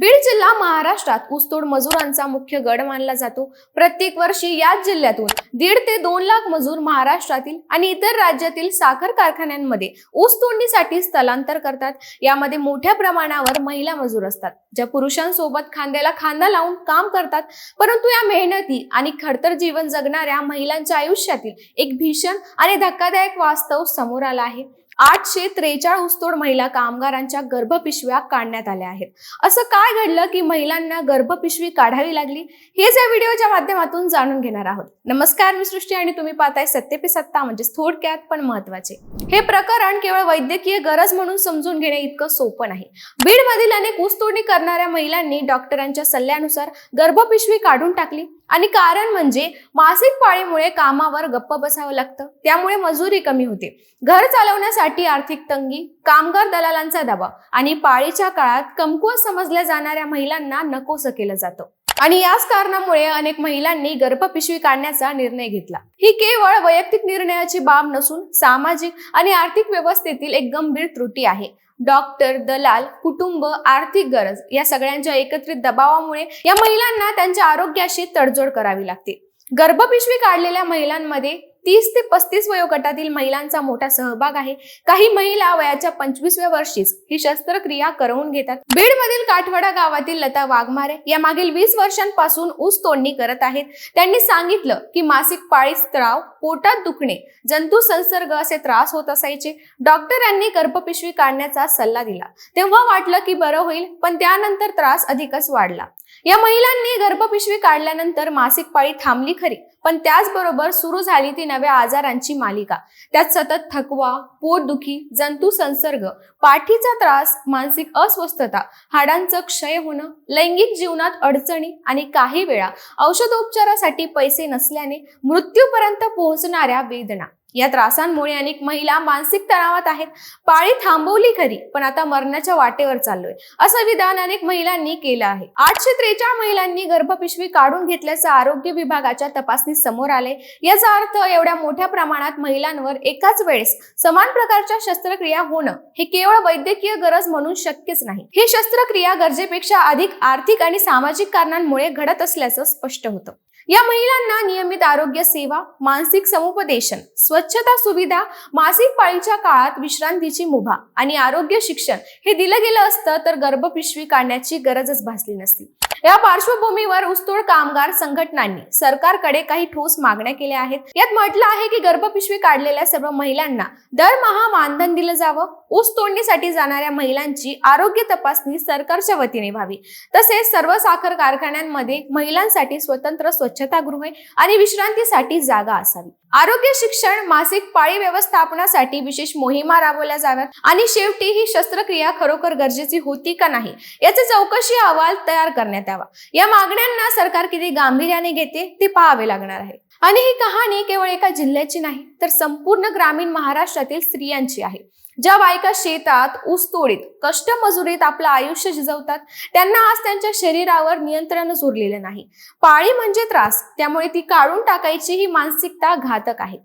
बीड जिल्हा महाराष्ट्रात ऊसतोड मजुरांचा मुख्य गड मानला जातो. प्रत्येक वर्षी याच जिल्ह्यातून दीड ते दोन लाख मजूर महाराष्ट्रातील आणि इतर राज्यातील साखर कारखान्यांमध्ये ऊस तोडणीसाठी स्थलांतर करतात. यामध्ये मोठ्या प्रमाणावर महिला मजूर असतात ज्या पुरुषांसोबत खांद्याला खांदा लावून काम करतात. परंतु या मेहनती आणि खडतर जीवन जगणाऱ्या महिलांच्या आयुष्यातील एक भीषण आणि धक्कादायक वास्तव समोर आला आहे. आठशे त्रेचाळ ऊसतोड महिला कामगारांच्या गर्भपिशव्या काढण्यात आल्या आहेत. असं काय घडलं की महिलांना गर्भपिशवी काढावी लागली? हेच या व्हिडिओच्या माध्यमातून जाणून घेणार आहोत. नमस्कार मी सृष्टी आणि तुम्ही पाहताय सत्य सत्ता म्हणजे थोडक्यात पण महत्त्वाचे हे प्रकरण केवळ वैद्यकीय गरज म्हणून समजून घेणे इतकं सोपं नाही. बीड मधील अनेक ऊसतोडणी करणाऱ्या महिलांनी डॉक्टरांच्या सल्ल्यानुसार गर्भपिशवी काढून टाकली. आणि कारण म्हणजे मासिक पाळीमुळे कामावर गप्प बसावं लागतं. त्यामुळे मजुरी कमी होते. घर चालवण्यासाठी आर्थिक तंगी कामगार दलालांचा दबाव आणि पाळीच्या काळात कमकुवत समजल्या जाणाऱ्या महिलांना नकोसं केलं जातं. आणि याच कारणामुळे अनेक महिलांनी गर्भपिशवी काढण्याचा निर्णय घेतला. ही केवळ वैयक्तिक निर्णयाची बाब नसून सामाजिक आणि आर्थिक व्यवस्थेतील एक गंभीर त्रुटी आहे. डॉक्टर दलाल कुटुंब आर्थिक गरज या सगळ्यांच्या एकत्रित दबावामुळे या महिलांना त्यांच्या आरोग्याशी तडजोड करावी लागते. गर्भपिशवी काढलेल्या महिलांमध्ये तीस ते पस्तीस वयोगटातील महिलांचा मोठा सहभाग आहे. काही महिला वयाच्या पंचवीसव्या वर्षीच ही शस्त्रक्रिया करवून घेतात. बीड मधील काठवाडा गावातील लता वाघमारे या मागील वीस वर्षांपासून ऊस तोडणी करत आहेत. त्यांनी सांगितलं की मासिक पाळी स्त्राव पोटात दुखणे जंतू संसर्ग असे त्रास होत असायचे. डॉक्टरांनी गर्भपिशवी काढण्याचा सल्ला दिला. तेव्हा वाटलं की बरं होईल पण त्यानंतर त्रास अधिकच वाढला. या महिलांनी गर्भपिशवी काढल्यानंतर मासिक पाळी थांबली खरी पण त्याचबरोबर सुरू झाली ती नव्या आजारांची मालिका. त्यात सतत थकवा पोटदुखी जंतू संसर्ग पाठीचा त्रास मानसिक अस्वस्थता हाडांचं क्षय होणं लैंगिक जीवनात अडचणी आणि काही वेळा औषधोपचारासाठी पैसे नसल्याने मृत्यूपर्यंत पोहोचणाऱ्या वेदना. या त्रासांमुळे अनेक महिला मानसिक तणावात आहेत. पाळी थांबवली खरी पण आता मरणाच्या वाटेवर चाललोय. असं विधान अनेक महिलांनी केलं आहे. आठशे त्रेचाळ महिलांनी गर्भपिशवी काढून घेतल्याचं आरोग्य विभागाच्या तपासणीत समोर आले याचा अर्थ एवढ्या मोठ्या प्रमाणात महिलांवर एकाच वेळेस समान प्रकारच्या शस्त्रक्रिया होणं हे केवळ वैद्यकीय गरज म्हणून शक्यच नाही. ही शस्त्रक्रिया गरजेपेक्षा अधिक आर्थिक आणि सामाजिक कारणांमुळे घडत असल्याचं स्पष्ट होतं. या महिलांना नियमित आरोग्य सेवा मानसिक समुपदेशन स्वच्छता सुविधा मासिक पाळीच्या काळात विश्रांतीची मुभा आणि आरोग्य शिक्षण हे दिलं गेलं असतं तर गर्भपिशवी काढण्याची गरजच भासली नसती. या पार्श्वभूमीवर ऊसतोड कामगार संघटनांनी सरकारकडे काही ठोस मागण्या केल्या आहेत. यात म्हटलं आहे की गर्भपिशवी काढलेल्या सर्व महिलांना दरमहा मानधन दिलं जावं. ऊस तोडणीसाठी जाणाऱ्या महिलांची आरोग्य तपासणी सरकारच्या वतीने व्हावी. तसेच सर्व साखर कारखान्यांमध्ये महिलांसाठी स्वतंत्र स्वच्छतागृहे आणि विश्रांतीसाठी जागा असावी. आरोग्य शिक्षण मासिक पाळी व्यवस्थापनासाठी विशेष मोहिमा राबवल्या जाव्यात आणि शेवटी ही शस्त्रक्रिया खरोखर गरजेची होती का नाही याचे चौकशी अहवाल तयार करण्यात यावा. या मागण्यांना सरकार किती गांभीर्याने घेते ते पाहावे लागणार आहे. आणि ही कहाणी केवळ एका जिल्ह्याची नाही तर संपूर्ण ग्रामीण महाराष्ट्रातील स्त्रियांची आहे. ज्या बायका शेतात ऊसतोडीत कष्टमजुरीत आपलं आयुष्य झिजवतात त्यांना आज त्यांच्या शरीरावर नियंत्रणच उरलेलं नाही. पाळी म्हणजे त्रास त्यामुळे ती काढून टाकायची ही मानसिकता घातक आहे.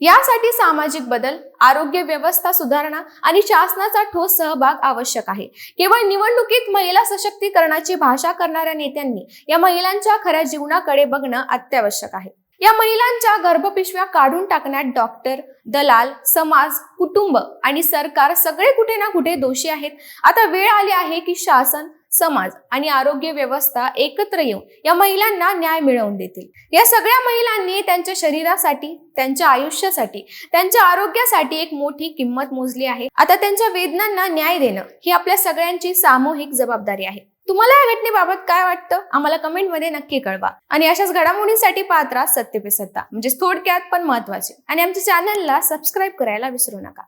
यासाठी सामाजिक बदल आरोग्य व्यवस्था सुधारणा आणि शासनाचा ठोस सहभाग आवश्यक आहे. केवळ निवडणुकीत महिला सशक्तीकरणाची भाषा करणाऱ्या नेत्यांनी या महिलांच्या खऱ्या जीवनाकडे बघणं अत्यावश्यक आहे. या महिलांच्या गर्भपिशव्या काढून टाकण्यात डॉक्टर दलाल समाज कुटुंब आणि सरकार सगळे कुठे ना कुठे दोषी आहेत. आता वेळ आली आहे की शासन समाज आणि आरोग्य व्यवस्था एकत्र येऊन या महिलांना न्याय मिळवून देतील. या सगळ्या महिलांनी त्यांच्या शरीरासाठी त्यांच्या आयुष्यासाठी त्यांच्या आरोग्यासाठी एक मोठी किंमत मोजली आहे. आता त्यांच्या वेदनांना न्याय देणं ही आपल्या सगळ्यांची सामूहिक जबाबदारी आहे. तुम्हाला या घटनेबाबत काय वाटतं? आम्हाला कमेंटमध्ये नक्की कळवा. आणि अशाच घडामोडींसाठी पात्र सत्य पे सत्ता म्हणजे थोडक्यात पण महत्त्वाचे आणि आमच्या चॅनलला सबस्क्राईब करायला विसरू नका.